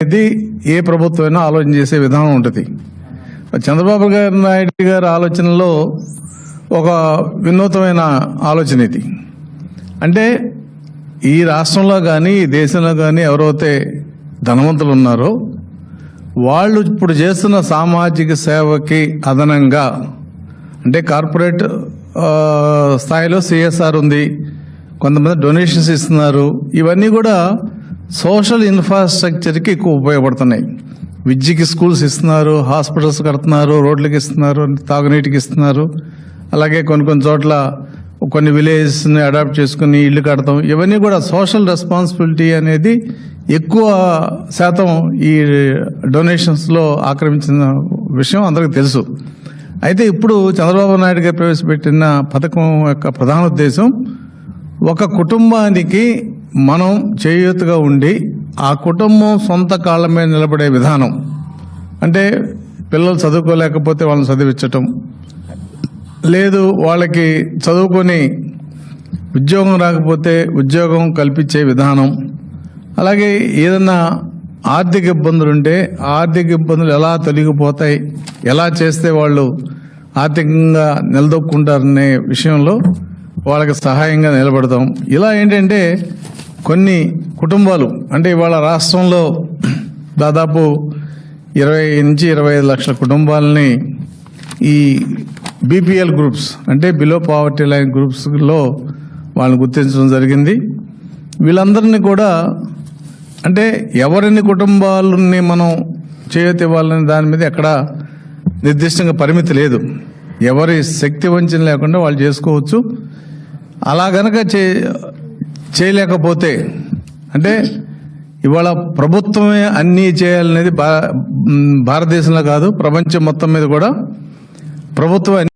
ఇది ఏ ప్రభుత్వమైనా ఆలోచన చేసే విధానం ఉంటుంది. చంద్రబాబు గారి నాయుడు గారి ఆలోచనలో ఒక వినూతమైన ఆలోచన ఇది. అంటే ఈ రాష్ట్రంలో కానీ ఈ దేశంలో కానీ ఎవరైతే ధనవంతులు ఉన్నారో వాళ్ళు ఇప్పుడు చేస్తున్న సామాజిక సేవకి అదనంగా అంటే కార్పొరేట్ స్థాయిలో సిఎస్ఆర్ ఉంది కొంతమంది డొనేషన్స్ ఇస్తున్నారు ఇవన్నీ కూడా సోషల్ ఇన్ఫ్రాస్ట్రక్చర్కి ఎక్కువ ఉపయోగపడుతున్నాయి. విద్యకి స్కూల్స్ ఇస్తున్నారు హాస్పిటల్స్ కడుతున్నారు రోడ్లకి ఇస్తున్నారు తాగునీటికి ఇస్తున్నారు. అలాగే కొన్ని కొన్ని చోట్ల కొన్ని విలేజెస్ని అడాప్ట్ చేసుకుని ఇల్లు కడతాం. ఇవన్నీ కూడా సోషల్ రెస్పాన్సిబిలిటీ అనేది ఎక్కువ శాతం ఈ డొనేషన్స్లో ఆక్రమించిన విషయం అందరికీ తెలుసు. అయితే ఇప్పుడు చంద్రబాబు నాయుడు గారు ప్రవేశపెట్టిన పథకం యొక్క ప్రధాన ఉద్దేశం ఒక కుటుంబానికి మనం చేయూతగా ఉండి ఆ కుటుంబం సొంత కాళ్ళ మీద నిలబడే విధానం. అంటే పిల్లలు చదువుకోలేకపోతే వాళ్ళని చదివించటం. లేదు వాళ్ళకి చదువుకొని ఉద్యోగం రాకపోతే ఉద్యోగం కల్పించే విధానం. అలాగే ఏదన్నా ఆర్థిక ఇబ్బందులు ఉంటే ఆ ఆర్థిక ఇబ్బందులు ఎలా తొలగిపోతాయి ఎలా చేస్తే వాళ్ళు ఆర్థికంగా నిలదొక్కుంటారనే విషయంలో వాళ్ళకి సహాయంగా నిలబడతాం. ఇలా ఏంటంటే కొన్ని కుటుంబాలు అంటే ఇవాళ రాష్ట్రంలో దాదాపు ఇరవై నుంచి ఇరవై ఐదు లక్షల కుటుంబాలని ఈ బీపీఎల్ గ్రూప్స్ అంటే బిలో పావర్టీ లైన్ గ్రూప్స్లో వాళ్ళని గుర్తించడం జరిగింది. వీళ్ళందరినీ కూడా అంటే ఎవరిని కుటుంబాలని మనం చేయతి వాళ్ళని దాని మీద ఎక్కడ నిర్దిష్టంగా పరిమితి లేదు. ఎవరి శక్తి వంచన లేకుండా వాళ్ళు చేసుకోవచ్చు. అలా గనక చే చేయలేకపోతే అంటే ఇవాళ ప్రభుత్వమే అన్నీ చేయాలనేది భా భారతదేశంలో కాదు ప్రపంచం మొత్తం మీద కూడా ప్రభుత్వం